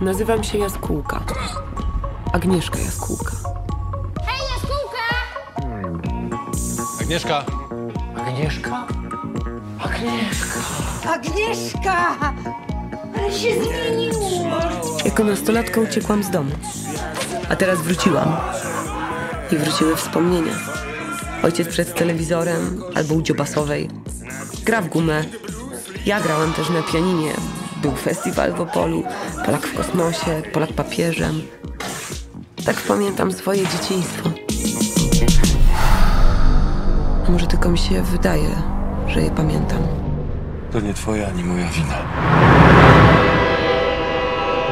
Nazywam się Jaskółka. Agnieszka Jaskółka. Hej, jaskółka! Agnieszka! Agnieszka? Agnieszka! Agnieszka! Ale się zmieniło! Jako nastolatka uciekłam z domu. A teraz wróciłam. I wróciły wspomnienia. Ojciec przed telewizorem albo u dziobasowej. Gra w gumę. Ja grałam też na pianinie. Był festiwal w Opolu, Polak w kosmosie, Polak papieżem. Tak pamiętam swoje dzieciństwo. A może tylko mi się wydaje, że je pamiętam. To nie twoja ani moja wina.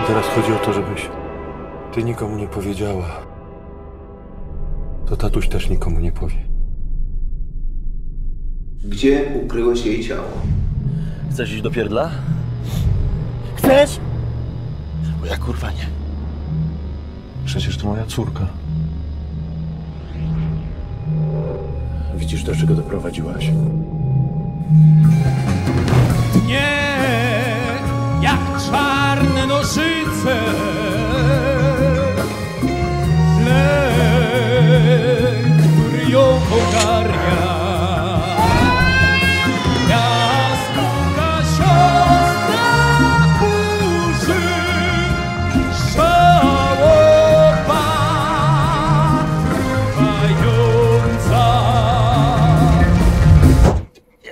Teraz chodzi o to, żebyś ty nikomu nie powiedziała. To tatuś też nikomu nie powie. Gdzie ukryłeś jej ciało? Chcesz iść do pierdla? Chcesz? Bo ja kurwa nie. Przecież to moja córka. Widzisz, do czego doprowadziłaś? Nie, jak czarne nożyce. Lęk, który ją ogarnia.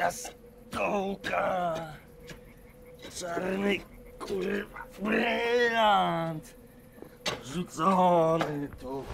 Jaskółka! Czarny kurwa brylant! Rzucony tu